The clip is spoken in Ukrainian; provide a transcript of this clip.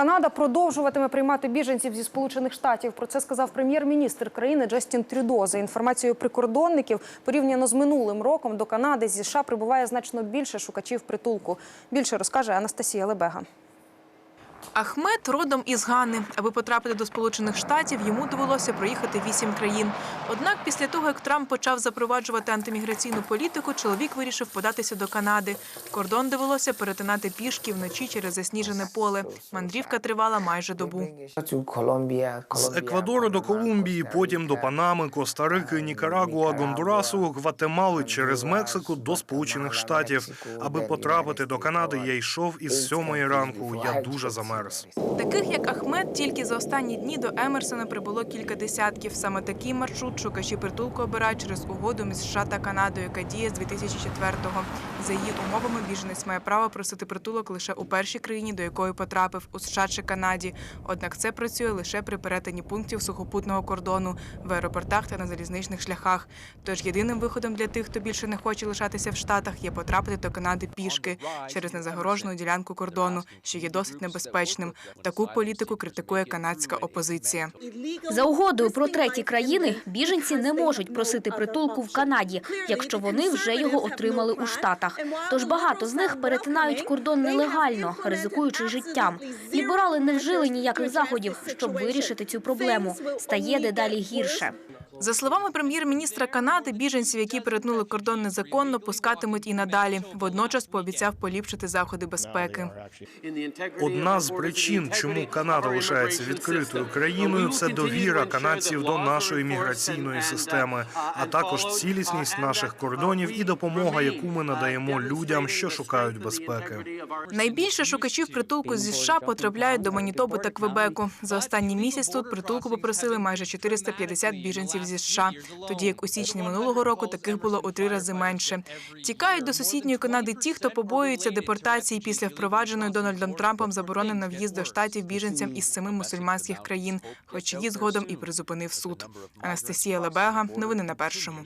Канада продовжуватиме приймати біженців зі Сполучених Штатів. Про це сказав прем'єр-міністр країни Джастін Трюдо. За інформацією прикордонників, порівняно з минулим роком до Канади зі США прибуває значно більше шукачів притулку. Більше розкаже Анастасія Лебега. Ахмед родом із Гани. Аби потрапити до Сполучених Штатів, йому довелося проїхати вісім країн. Однак, після того, як Трамп почав запроваджувати антиміграційну політику, чоловік вирішив податися до Канади. Кордон довелося перетинати пішки вночі через засніжене поле. Мандрівка тривала майже добу. З Еквадору до Колумбії, потім до Панами, Коста-Рики, Нікарагуа, Гондурасу, Гватемали через Мексику до Сполучених Штатів. Аби потрапити до Канади, я йшов із сьомої ранку. Я дуже замерз. Таких як Ахмед, тільки за останні дні до Емерсона прибуло кілька десятків. Саме такий маршрут шукачі притулку обирають через угоду між США та Канадою, яка діє з 2004-го. За її умовами біженець має право просити притулок лише у першій країні, до якої потрапив у США чи Канаді. Однак це працює лише при перетині пунктів сухопутного кордону в аеропортах та на залізничних шляхах. Тож єдиним виходом для тих, хто більше не хоче лишатися в Штатах, є потрапити до Канади пішки через незагорожену ділянку кордону, що є досить небезпечним. Таку політику критикує канадська опозиція. За угодою про треті країни біженці не можуть просити притулку в Канаді, якщо вони вже його отримали у Штатах. Тож багато з них перетинають кордон нелегально, ризикуючи життям. Ліберали не вжили ніяких заходів, щоб вирішити цю проблему. Стає дедалі гірше. За словами прем'єр-міністра Канади, біженців, які перетнули кордон незаконно, пускатимуть і надалі. Водночас пообіцяв поліпшити заходи безпеки. Одна з причин, чому Канада лишається відкритою країною, це довіра канадців до нашої міграційної системи, а також цілісність наших кордонів і допомога, яку ми надаємо людям, що шукають безпеки. Найбільше шукачів притулку зі США потрапляють до Манітоби та Квебеку. За останній місяць тут притулку попросили майже 450 біженців зі США, тоді як у січні минулого року таких було у три рази менше. Тікають до сусідньої Канади ті, хто побоюється депортації після впровадженої Дональдом Трампом заборони на в'їзд до штатів біженцям із семи мусульманських країн, хоч її згодом і призупинив суд. Анастасія Лебега, новини на першому.